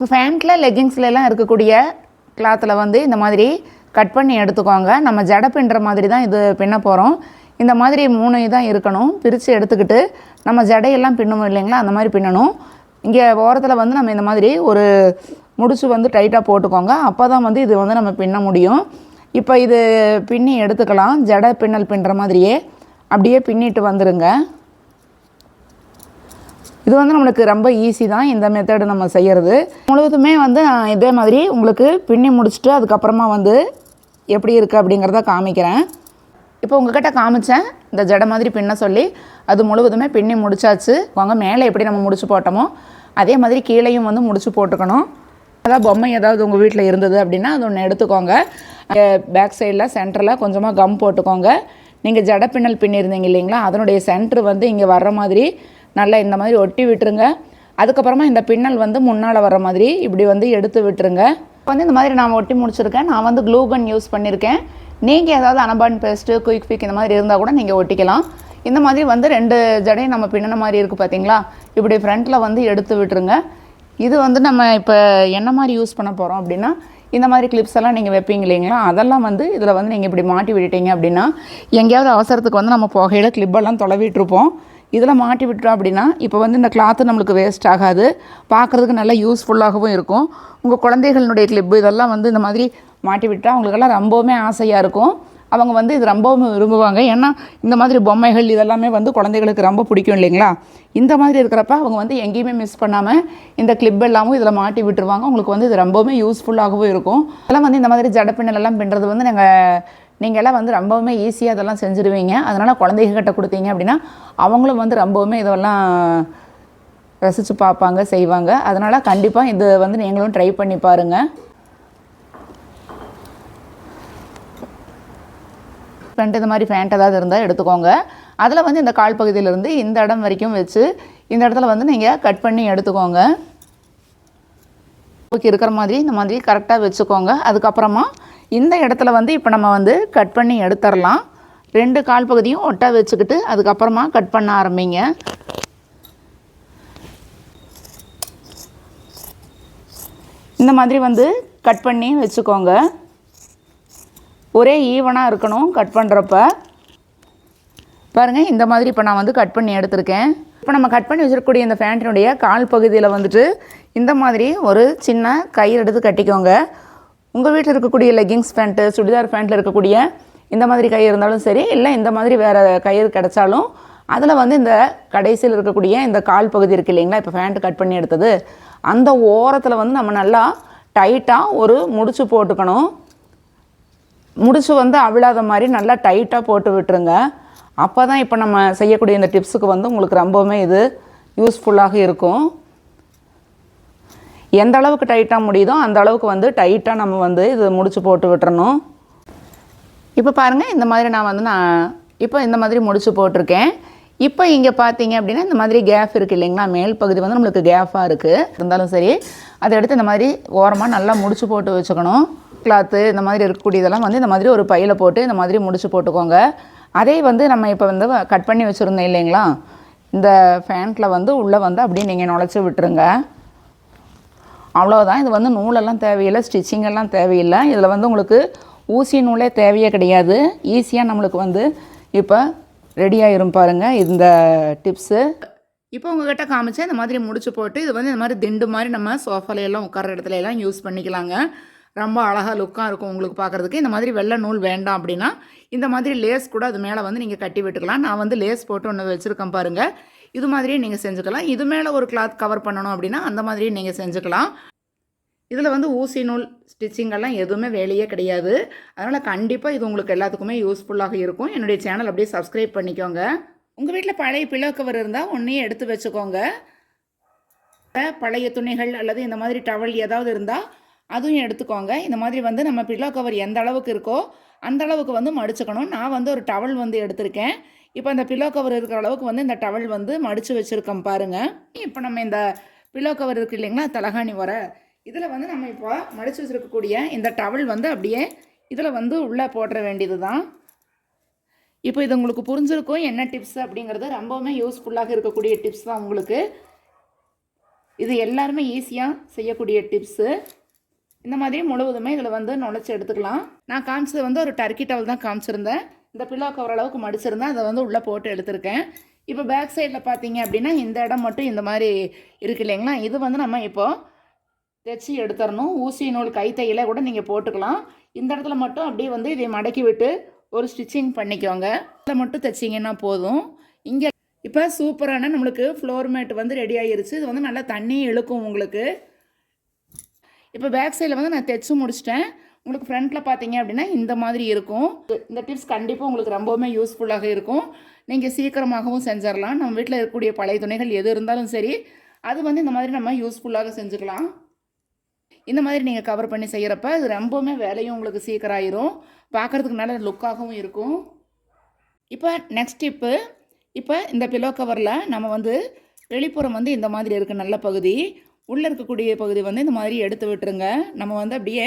இப்போ ஃபேண்ட்டில் லெகின்ஸ்லாம் இருக்கக்கூடிய கிளாத்தில் வந்து இந்த மாதிரி கட் பண்ணி எடுத்துக்கோங்க. நம்ம ஜடை பின்னுற மாதிரி தான் இது பின்ன போகிறோம் இந்த மாதிரி மூணு தான் இருக்கணும். பிரித்து எடுத்துக்கிட்டு நம்ம ஜடையெல்லாம் பின்னணும் இல்லைங்களா? அந்த மாதிரி பின்னணும். இங்கே ஓரத்தில் வந்து நம்ம இந்த மாதிரி ஒரு முடிச்சு வந்து டைட்டாக போட்டுக்கோங்க. அப்போ தான் வந்து இது வந்து நம்ம பின்ன முடியும். இப்போ இது பின்னி எடுத்துக்கலாம். ஜடை பின்னல் பின்னுற மாதிரியே அப்படியே பின்னிட்டு வந்துடுங்க இது வந்து நம்மளுக்கு ரொம்ப ஈஸி தான். இந்த மெத்தடு நம்ம செய்கிறது முழுவதுமே வந்து நான் இதே மாதிரி உங்களுக்கு பின்னி முடிச்சுட்டு அதுக்கப்புறமா வந்து எப்படி இருக்குது அப்படிங்கிறத காமிக்கிறேன். இப்போ உங்ககிட்ட காமிச்சேன். இந்த ஜடை மாதிரி பின்ன சொல்லி அது முழுவதுமே பின்னி முடிச்சாச்சு. வாங்க மேலே எப்படி நம்ம முடிச்சு போட்டோமோ அதே மாதிரி கீழேயும் வந்து முடிச்சு போட்டுக்கணும். அதாவது பொம்மை ஏதாவது உங்கள் வீட்டில் இருந்தது அப்படின்னா அது ஒன்று எடுத்துக்கோங்க. பேக் சைடில் சென்டரில் கொஞ்சமாக கம் போட்டுக்கோங்க. நீங்கள் ஜடை பின்னல் பின்னிருந்தீங்க இல்லைங்களா? அதனுடைய சென்டர் வந்து இங்கே வர்ற மாதிரி நல்லா இந்த மாதிரி ஒட்டி விட்டுருங்க. அதுக்கப்புறமா இந்த பின்னல் வந்து முன்னால் வர மாதிரி இப்படி வந்து எடுத்து விட்டுருங்க. இப்போ வந்து இந்த மாதிரி நான் ஒட்டி முடிச்சிருக்கேன். நான் வந்து க்ளூ கன் யூஸ் பண்ணியிருக்கேன் நீங்கள் ஏதாவது அனபான் பேஸ்ட்டு குயிக் ஃபிக் இந்த மாதிரி இருந்தால் கூட நீங்கள் ஒட்டிக்கலாம். இந்த மாதிரி வந்து ரெண்டு ஜடையும் நம்ம பின்னின மாதிரி இருக்குது பார்த்தீங்களா இப்படி ஃப்ரண்ட்டில் வந்து எடுத்து விட்டுருங்க. இது வந்து நம்ம இப்போ என்ன மாதிரி யூஸ் பண்ண போகிறோம் அப்படின்னா இந்த மாதிரி கிளிப்ஸ் எல்லாம் நீங்கள் வைப்பீங்க இல்லைங்களா? அதெல்லாம் வந்து இதில் வந்து நீங்கள் இப்படி மாட்டி விட்டுட்டீங்க அப்படின்னா எங்கேயாவது அவசரத்துக்கு வந்து நம்ம புகையில் கிளிப்பெல்லாம் தொலைவிட்டுருப்போம். இதில் மாட்டி விட்டுறோம் அப்படின்னா இப்போ வந்து இந்த கிளாத்து நம்மளுக்கு வேஸ்ட் ஆகாது. பார்க்குறதுக்கு நல்லா யூஸ்ஃபுல்லாகவும் இருக்கும். உங்கள் குழந்தைகளுடைய கிளிப்பு இதெல்லாம் வந்து இந்த மாதிரி மாட்டி விட்டால் அவங்களுக்கெல்லாம் ரொம்பவுமே ஆசையாக இருக்கும். அவங்க வந்து இது ரொம்பவும் விரும்புவாங்க. ஏன்னா இந்த மாதிரி பொம்மைகள் இதெல்லாமே வந்து குழந்தைகளுக்கு ரொம்ப பிடிக்கும் இல்லைங்களா? இந்த மாதிரி இருக்கிறப்ப அவங்க வந்து எங்கேயுமே மிஸ் பண்ணாமல் இந்த கிளிப் எல்லாமும் இதில் மாட்டி விட்டுருவாங்க. உங்களுக்கு வந்து இது ரொம்பவுமே யூஸ்ஃபுல்லாகவும் இருக்கும். அதெல்லாம் வந்து இந்த மாதிரி ஜடப்பின்னலெல்லாம் பின்னுறது வந்து நாங்கள் நீங்களாம் வந்து ரொம்பவுமே ஈஸியாக அதெல்லாம் செஞ்சுருவீங்க. அதனால் குழந்தைகிட்ட கொடுத்தீங்க அப்படின்னா அவங்களும் வந்து ரொம்பவுமே இதெல்லாம் ரசித்து பார்ப்பாங்க செய்வாங்க. அதனால் கண்டிப்பாக இது வந்து நீங்களும் ட்ரை பண்ணி பாருங்கள் ஃப்ரண்ட் இந்த மாதிரி ஃபேண்ட் ஏதாவது இருந்தால் எடுத்துக்கோங்க. அதில் வந்து இந்த கால் பகுதியிலேருந்து இந்த இடம் வரைக்கும் வச்சு இந்த இடத்துல வந்து நீங்கள் கட் பண்ணி எடுத்துக்கோங்க. ஓகே இருக்கிற மாதிரி இந்த மாதிரி கரெக்டாக வச்சுக்கோங்க. அதுக்கப்புறமா இந்த இடத்துல வந்து இப்போ நம்ம வந்து கட் பண்ணி எடுத்துடலாம் ரெண்டு கால் பகுதியும் ஒட்டா வச்சுக்கிட்டு அதுக்கப்புறமா கட் பண்ண ஆரம்பிங்க. இந்த மாதிரி வந்து கட் பண்ணி வச்சுக்கோங்க. ஒரே ஈவனாக இருக்கணும் கட் பண்ணுறப்ப பாருங்கள் இந்த மாதிரி இப்போ நான் வந்து கட் பண்ணி எடுத்திருக்கேன். இப்போ நம்ம கட் பண்ணி வச்சிருக்கக்கூடிய இந்த ஃபேண்ட்டினுடைய கால் பகுதியில் வந்துட்டு இந்த மாதிரி ஒரு சின்ன கயிறு எடுத்து கட்டிக்கோங்க. உங்கள் வீட்டில் இருக்கக்கூடிய லெகிங்ஸ் பேண்ட்டு சுடிதார் பேண்ட்டில் இருக்கக்கூடிய இந்த மாதிரி கயிறு இருந்தாலும் சரி இல்லை இந்த மாதிரி வேறு கயிறு கிடைச்சாலும் அதில் வந்து இந்த கடைசியில் இருக்கக்கூடிய இந்த கால் பகுதி இருக்குது இல்லைங்களா? இப்போ ஃபேண்ட்டு கட் பண்ணி எடுத்தது. அந்த ஓரத்தில் வந்து நம்ம நல்லா டைட்டாக ஒரு முடிச்சு போட்டுக்கணும். முடிச்சு வந்து அவிழாத மாதிரி நல்லா டைட்டாக போட்டு விட்டுருங்க. அப்போ தான் இப்போ நம்ம செய்யக்கூடிய இந்த டிப்ஸுக்கு வந்து உங்களுக்கு ரொம்பவுமே இது யூஸ்ஃபுல்லாக இருக்கும். எந்த அளவுக்கு டைட்டாக முடியுதோ அந்த அளவுக்கு வந்து டைட்டாக நம்ம வந்து இது முடிச்சு போட்டு விட்டுறணும். இப்போ பாருங்கள் இந்த மாதிரி நான் வந்து நான் இப்போ இந்த மாதிரி முடிச்சு போட்டிருக்கேன். இப்போ இங்கே பார்த்தீங்க அப்படின்னா இந்த மாதிரி கேப் இருக்குது இல்லைங்களா? மேல் பகுதி வந்து நம்மளுக்கு கேஃபாக இருக்குது இருந்தாலும் சரி அதை எடுத்து இந்த மாதிரி ஓரமாக நல்லா முடிச்சு போட்டு வச்சுக்கணும். கிளாத்து இந்த மாதிரி இருக்கக்கூடியதெல்லாம் வந்து இந்த மாதிரி ஒரு பையில் போட்டு இந்த மாதிரி முடிச்சு போட்டுக்கோங்க. அதே வந்து நம்ம இப்போ வந்து கட் பண்ணி வச்சுருந்தோம் இல்லைங்களா? இந்த ஃபேண்ட்டில் வந்து உள்ளே வந்து அப்படியே நீங்கள் நுழைச்சி விட்டுருங்க. அவ்வளோதான் இது வந்து நூலெல்லாம் தேவையில்லை ஸ்டிச்சிங்கெல்லாம் தேவையில்லை. இதில் வந்து உங்களுக்கு ஊசி நூலே தேவையே கிடையாது. ஈஸியாக நம்மளுக்கு வந்து இப்போ ரெடியாகிரும் பாருங்கள் இந்த டிப்ஸு இப்போ உங்ககிட்ட காமிச்சேன் இந்த மாதிரி முடிச்சு போட்டு இது வந்து இந்த மாதிரி திண்டு மாதிரி நம்ம சோஃபால எல்லாம் உட்கார இடத்துல எல்லாம் யூஸ் பண்ணிக்கலாங்க. ரொம்ப அழகாக லுக்காக இருக்கும் உங்களுக்கு பார்க்குறதுக்கு. இந்த மாதிரி வெள்ளை நூல் வேண்டாம் அப்படின்னா இந்த மாதிரி லேஸ் கூட அது மேலே வந்து நீங்கள் கட்டி விட்டுக்கலாம். நான் வந்து லேஸ் போட்டு ஒன்று வச்சுருக்கேன் பாருங்கள் இது மாதிரியே நீங்கள் செஞ்சுக்கலாம். இது மேலே ஒரு கிளாத் கவர் பண்ணணும் அப்படின்னா அந்த மாதிரியே நீங்கள் செஞ்சுக்கலாம். இதில் வந்து ஊசி நூல் ஸ்டிச்சிங்கெல்லாம் எதுவுமே வேலையே கிடையாது. அதனால் கண்டிப்பாக இது உங்களுக்கு எல்லாத்துக்குமே யூஸ்ஃபுல்லாக இருக்கும். என்னுடைய சேனல் அப்படியே சப்ஸ்கிரைப் பண்ணிக்கோங்க. உங்கள் வீட்டில் பழைய பிளோ கவர் இருந்தால் ஒன்றையும் எடுத்து வச்சுக்கோங்க. பழைய துணிகள் அல்லது இந்த மாதிரி டவல் ஏதாவது இருந்தால் அதுவும் எடுத்துக்கோங்க. இந்த மாதிரி வந்து நம்ம பில்லோ கவர் எந்த அளவுக்கு இருக்கோ அந்த அளவுக்கு வந்து மடிச்சுக்கணும். நான் வந்து ஒரு டவல் வந்து எடுத்திருக்கேன். இப்போ அந்த பிலோ கவர் இருக்கிற அளவுக்கு வந்து இந்த டவல் வந்து மடித்து வச்சுருக்கோம் பாருங்கள் இப்போ நம்ம இந்த பில்லோ கவர் இருக்குது இல்லைங்களா தலகாணி வர இதில் வந்து நம்ம இப்போ மடித்து வச்சுருக்கக்கூடிய இந்த டவல் வந்து அப்படியே இதில் வந்து உள்ளே போட்டுற வேண்டியது தான் இப்போ இது உங்களுக்கு புரிஞ்சிருக்கும் என்ன டிப்ஸ் அப்படிங்கிறது. ரொம்பவுமே யூஸ்ஃபுல்லாக இருக்கக்கூடிய டிப்ஸ் தான் உங்களுக்கு. இது எல்லாருமே ஈஸியாக செய்யக்கூடிய டிப்ஸு இந்த மாதிரி முழுவதுமே இதில் வந்து நுழைச்சி எடுத்துக்கலாம். நான் காமிச்சது வந்து ஒரு டர்க்கி டவல் தான் காமிச்சிருந்தேன். இந்த பில்லோ கவர் அளவுக்கு மடிச்சிருந்தேன் அதை வந்து உள்ளே போட்டு எடுத்திருக்கேன். இப்போ பேக் சைடில் பார்த்தீங்க அப்படின்னா இந்த இடம் மட்டும் இந்த மாதிரி இருக்கு இல்லைங்களா? இது வந்து நம்ம இப்போது தைச்சி எடுத்துடணும் ஊசி நூல் கைத்தையில கூட நீங்கள் போட்டுக்கலாம். இந்த இடத்துல மட்டும் அப்படியே வந்து இதை மடக்கி விட்டு ஒரு ஸ்டிச்சிங் பண்ணிக்கோங்க. இதில் மட்டும் தைச்சிங்கன்னா போதும். இங்கே இப்போ சூப்பரான நம்மளுக்கு ஃப்ளோர் மேட் வந்து ரெடி ஆகிருச்சு இது வந்து நல்லா தண்ணி இழுக்கும் உங்களுக்கு. இப்போ பேக் சைடில் வந்து நான் தைச்சு முடிச்சிட்டேன். உங்களுக்கு ஃப்ரண்ட்டில் பார்த்தீங்க அப்படின்னா இந்த மாதிரி இருக்கும். இந்த டிப்ஸ் கண்டிப்பாக உங்களுக்கு ரொம்பவுமே யூஸ்ஃபுல்லாக இருக்கும். நீங்கள் சீக்கிரமாகவும் செஞ்சிடலாம். நம்ம வீட்டில் இருக்கக்கூடிய பழைய துணைகள் எது இருந்தாலும் சரி அது வந்து இந்த மாதிரி நம்ம யூஸ்ஃபுல்லாக செஞ்சுக்கலாம். இந்த மாதிரி நீங்கள் கவர் பண்ணி செய்கிறப்ப அது ரொம்பவுமே வேலையும் உங்களுக்கு சீக்கிரம் ஆயிரும் பார்க்குறதுக்கு நல்ல லுக்காகவும் இருக்கும். இப்போ நெக்ஸ்ட் டிப்பு இப்போ இந்த பிலோ கவரில் நம்ம வந்து வெளிப்புறம் வந்து இந்த மாதிரி இருக்குது நல்ல பகுதி. உள்ளே இருக்கக்கூடிய பகுதி வந்து இந்த மாதிரி எடுத்து விட்டுருங்க. நம்ம வந்து அப்படியே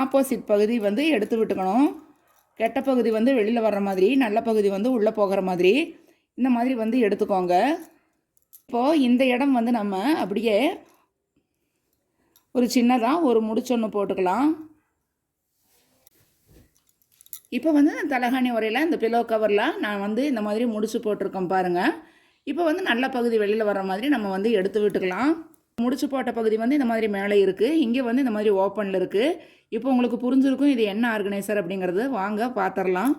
ஆப்போசிட் பகுதி வந்து எடுத்து விட்டுக்கணும். கெட்ட பகுதி வந்து வெளியில் வர்ற மாதிரி நல்ல பகுதி வந்து உள்ளே போகிற மாதிரி. இந்த மாதிரி வந்து எடுத்துக்கோங்க. இப்போது இந்த இடம் வந்து நம்ம அப்படியே ஒரு சின்னதாக ஒரு முடிச்சொன்று போட்டுக்கலாம். இப்போ வந்து தலகாணி உரையில் இந்த பிலோ கவரில் நான் வந்து இந்த மாதிரி முடிச்சு போட்டிருக்கேன் பாருங்கள் இப்போ வந்து நல்ல பகுதி வெளியில் வர மாதிரி நம்ம வந்து எடுத்து விட்டுக்கலாம். முடிச்சு போட்ட பகுதி வந்து இந்த மாதிரி மேலே இருக்குது இங்கே வந்து இந்த மாதிரி ஓப்பனில் இருக்குது இப்போ உங்களுக்கு புரிஞ்சிருக்கும் இது என்ன ஆர்கனைசர் அப்படிங்கிறது. வாங்க பார்த்துடலாம்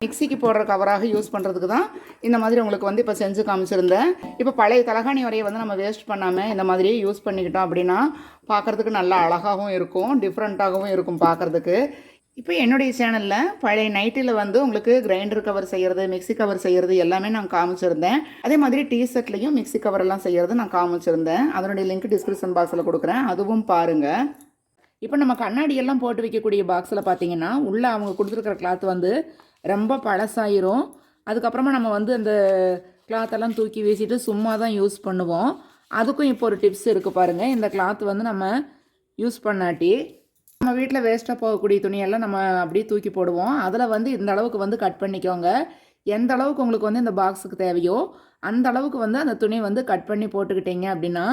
மிக்சிக்கு போடுற கவராக யூஸ் பண்ணுறதுக்கு தான் இந்த மாதிரி உங்களுக்கு வந்து இப்போ செஞ்சு காமிச்சிருந்தேன். இப்போ பழைய தலகாணி வரையை வந்து நம்ம வேஸ்ட் பண்ணாமல் இந்த மாதிரி யூஸ் பண்ணிக்கிட்டோம் அப்படின்னா பார்க்குறதுக்கு நல்லா அழகாகவும் இருக்கும் டிஃப்ரெண்ட்டாகவும் இருக்கும் பார்க்குறதுக்கு இப்போ என்னுடைய சேனலில் பழைய நைட்டில் வந்து உங்களுக்கு கிரைண்டர் கவர் செய்கிறது மிக்ஸி கவர் செய்கிறது எல்லாமே நான் காமிச்சிருந்தேன். அதே மாதிரி டீ ஷர்ட்லையும் மிக்ஸி கவரெல்லாம் செய்கிறது நான் காமிச்சிருந்தேன். அதனுடைய லிங்க் டிஸ்கிரிப்ஷன் பாக்ஸில் கொடுக்குறேன். அதுவும் பாருங்கள் இப்போ நம்ம கண்ணாடியெல்லாம் போட்டு வைக்கக்கூடிய பாக்ஸில் பார்த்தீங்கன்னா உள்ளே அவங்க கொடுத்துருக்குற கிளாத் வந்து ரொம்ப பழசாயிரும். அதுக்கப்புறமா நம்ம வந்து அந்த கிளாத்தெல்லாம் தூக்கி வீசிட்டு சும்மா தான் யூஸ் பண்ணுவோம். அதுக்கும் இப்போ ஒரு டிப்ஸ் இருக்குது பாருங்கள் இந்த கிளாத் வந்து நம்ம யூஸ் பண்ணாட்டி நம்ம வீட்டில் வேஸ்ட்டாக போகக்கூடிய துணியெல்லாம் நம்ம அப்படியே தூக்கி போடுவோம். அதில் வந்து இந்த அளவுக்கு வந்து கட் பண்ணிக்கோங்க. எந்த அளவுக்கு உங்களுக்கு வந்து இந்த பாக்ஸுக்கு தேவையோ அந்த அளவுக்கு வந்து அந்த துணி வந்து கட் பண்ணி போட்டுக்கிட்டீங்க அப்படின்னா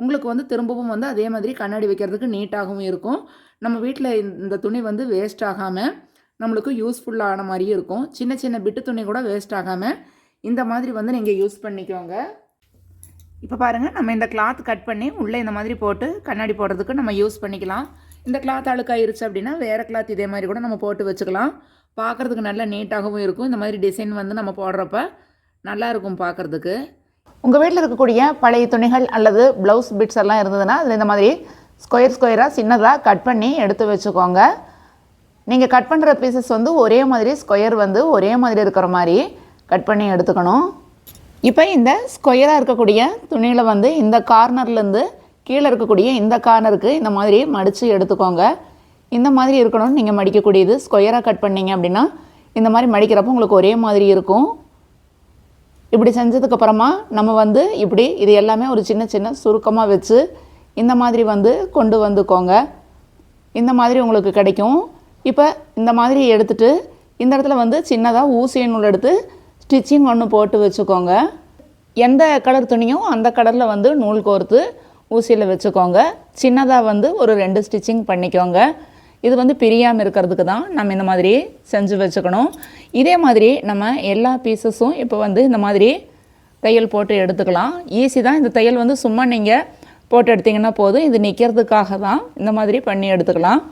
உங்களுக்கு வந்து திரும்பவும் வந்து அதே மாதிரி கண்ணாடி வைக்கிறதுக்கு நீட்டாகவும் இருக்கும். நம்ம வீட்டில் இந்த துணி வந்து வேஸ்ட் ஆகாமல் நம்மளுக்கு யூஸ்ஃபுல்லான மாதிரியும் இருக்கும். சின்ன சின்ன பிட்டு துணி கூட வேஸ்ட் ஆகாமல் இந்த மாதிரி வந்து நீங்கள் யூஸ் பண்ணிக்கோங்க. இப்போ பாருங்கள் நம்ம இந்த கிளாத் கட் பண்ணி உள்ளே இந்த மாதிரி போட்டு கண்ணாடி போடுறதுக்கு நம்ம யூஸ் பண்ணிக்கலாம். இந்த கிளாத் அழுக்காயிருச்சு அப்படின்னா வேறு கிளாத் இதே மாதிரி கூட நம்ம போட்டு வச்சுக்கலாம். பார்க்குறதுக்கு நல்லா நீட்டாகவும் இருக்கும். இந்த மாதிரி டிசைன் வந்து நம்ம போடுறப்ப நல்லா இருக்கும் பார்க்குறதுக்கு. உங்கள் வீட்டில் இருக்கக்கூடிய பழைய துணிகள் அல்லது ப்ளவுஸ் பிட்ஸ் எல்லாம் இருந்ததுன்னா அதில் இந்த மாதிரி ஸ்கொயர் ஸ்கொயராக சின்னதாக கட் பண்ணி எடுத்து வச்சுக்கோங்க. நீங்கள் கட் பண்ணுற பீசஸ் வந்து ஒரே மாதிரி ஸ்கொயர் வந்து ஒரே மாதிரி இருக்கிற மாதிரி கட் பண்ணி எடுத்துக்கணும். இப்போ இந்த ஸ்கொயராக இருக்கக்கூடிய துணியில் வந்து இந்த கார்னர்லேருந்து கீழே இருக்கக்கூடிய இந்த கார்னருக்கு இந்த மாதிரி மடித்து எடுத்துக்கோங்க. இந்த மாதிரி இருக்கணும்னு நீங்கள் மடிக்கக்கூடியது ஸ்கொயராக கட் பண்ணீங்க அப்படின்னா இந்த மாதிரி மடிக்கிறப்போ உங்களுக்கு ஒரே மாதிரி இருக்கும். இப்படி செஞ்சதுக்கப்புறமா நம்ம வந்து இப்படி இது எல்லாமே ஒரு சின்ன சின்ன சுருக்கமாக வச்சு இந்த மாதிரி வந்து கொண்டு வந்துக்கோங்க. இந்த மாதிரி உங்களுக்கு கிடைக்கும். இப்போ இந்த மாதிரி எடுத்துட்டு இந்த இடத்துல வந்து சின்னதாக ஊசிய நூல் எடுத்து ஸ்டிச்சிங் ஒன்று போட்டு வச்சுக்கோங்க. எந்த கலர் துணியும் அந்த கலரில் வந்து நூல் கோர்த்து ஊசியில் வச்சுக்கோங்க. சின்னதாக வந்து ஒரு ரெண்டு ஸ்டிச்சிங் பண்ணிக்கோங்க. இது வந்து பிரியாமல் இருக்கிறதுக்கு தான் நம்ம இந்த மாதிரி செஞ்சு வச்சுக்கணும். இதே மாதிரி நம்ம எல்லா பீசஸும் இப்போ வந்து இந்த மாதிரி தையல் போட்டு எடுத்துக்கலாம். ஈஸி தான். இந்த தையல் வந்து சும்மா நீங்கள் போட்டு எடுத்திங்கன்னா போதும். இது நிற்கிறதுக்காக தான் இந்த மாதிரி பண்ணி எடுத்துக்கலாம்.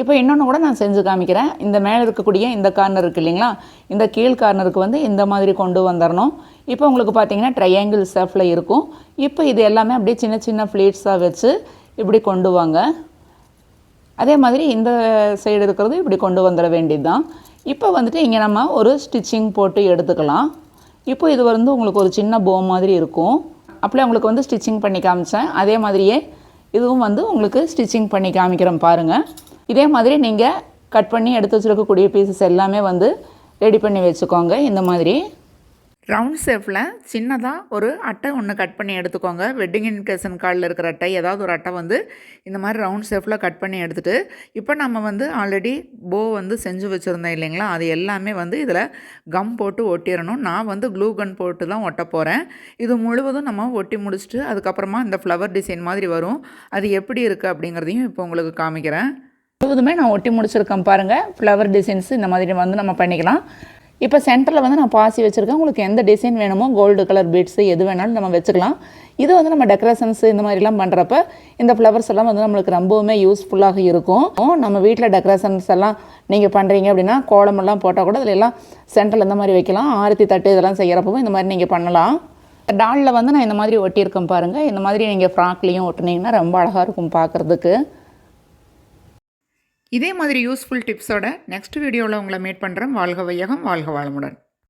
இப்போ இன்னொன்று கூட நான் செஞ்சு காமிக்கிறேன். இந்த மேலே இருக்கக்கூடிய இந்த கார்னர் இருக்குது இல்லைங்களா? இந்த கீழ் கார்னருக்கு வந்து இந்த மாதிரி கொண்டு வந்துடணும் இப்போ உங்களுக்கு பார்த்தீங்கன்னா ட்ரையாங்கிள் ஷேஃபில் இருக்கும். இப்போ இது எல்லாமே அப்படியே சின்ன சின்ன ஃப்ளீட்ஸாக வச்சு இப்படி கொண்டு வாங்க. அதே மாதிரி இந்த சைடு இருக்கிறது இப்படி கொண்டு வந்துட வேண்டியது தான் இப்போ வந்துட்டு இங்கே நம்ம ஒரு ஸ்டிச்சிங் போட்டு எடுத்துக்கலாம். இப்போ இது வந்து உங்களுக்கு ஒரு சின்ன போ மாதிரி இருக்கும். அப்படியே உங்களுக்கு வந்து ஸ்டிச்சிங் பண்ணி காமிச்சேன். அதே மாதிரியே இதுவும் வந்து உங்களுக்கு ஸ்டிச்சிங் பண்ணி காமிக்கிறோம் பாருங்கள் இதே மாதிரி நீங்கள் கட் பண்ணி எடுத்து வச்சுருக்கக்கூடிய பீசஸ் எல்லாமே வந்து ரெடி பண்ணி வச்சுக்கோங்க. இந்த மாதிரி. ரவுண்ட் ஷேப்பில் சின்னதாக ஒரு அட்டை ஒன்று கட் பண்ணி எடுத்துக்கோங்க. வெட்டிங் இன்விடேஷன் கார்டில் இருக்கிற அட்டை ஏதாவது ஒரு அட்டை வந்து இந்த மாதிரி ரவுண்ட் ஷேப்பில் கட் பண்ணி எடுத்துகிட்டு இப்போ நம்ம வந்து ஆல்ரெடி போ வந்து செஞ்சு வச்சுருந்தோம் இல்லைங்களா? அது எல்லாமே வந்து இதில் கம் போட்டு ஒட்டிடணும். நான் வந்து க்ளூ கன் போட்டு தான் ஒட்ட போகிறேன் இது முழுவதும் நம்ம ஒட்டி முடிச்சுட்டு அதுக்கப்புறமா இந்த ஃப்ளவர் டிசைன் மாதிரி வரும். அது எப்படி இருக்குது அப்படிங்கிறதையும் இப்போ உங்களுக்கு காமிக்கிறேன். முழுவதுமே நான் ஒட்டி முடிச்சிருக்கேன் பாருங்கள் ஃப்ளவர் டிசைன்ஸ் இந்த மாதிரி வந்து நம்ம பண்ணிக்கலாம். இப்போ சென்டரில் வந்து நான் பாசி வச்சுருக்கேன். உங்களுக்கு எந்த டிசைன் வேணுமோ கோல்டு கலர் பீட்ஸு எது வேணாலும் நம்ம வச்சுக்கலாம். இது வந்து நம்ம டெக்கரேஷன்ஸ் இந்த மாதிரிலாம் பண்ணுறப்ப இந்த ஃப்ளவர்ஸ் எல்லாம் வந்து நம்மளுக்கு ரொம்பவுமே யூஸ்ஃபுல்லாக இருக்கும். நம்ம வீட்டில் டெக்கரேஷன்ஸ் எல்லாம் நீங்கள் பண்ணுறீங்க அப்படின்னா கோலமெல்லாம் போட்டால் கூட இதில் எல்லாம் சென்டரில் இந்த மாதிரி வைக்கலாம். ஆரத்தி தட்டு இதெல்லாம் செய்கிறப்பவும் இந்த மாதிரி நீங்கள் பண்ணலாம். டாலில் வந்து நான் இந்த மாதிரி ஒட்டியிருக்கேன் பாருங்கள் இந்த மாதிரி நீங்கள் ஃப்ராக்லேயும் ஒட்டினீங்கன்னா ரொம்ப அழகாக இருக்கும் பார்க்குறதுக்கு இதே மாதிரி யூஸ்ஃபுல் டிப்ஸோட நெக்ஸ்ட் வீடியோவில் உங்களை மீட் பண்ணுறேன் வாழ்க வையகம் வாழ்க வாழமுடன்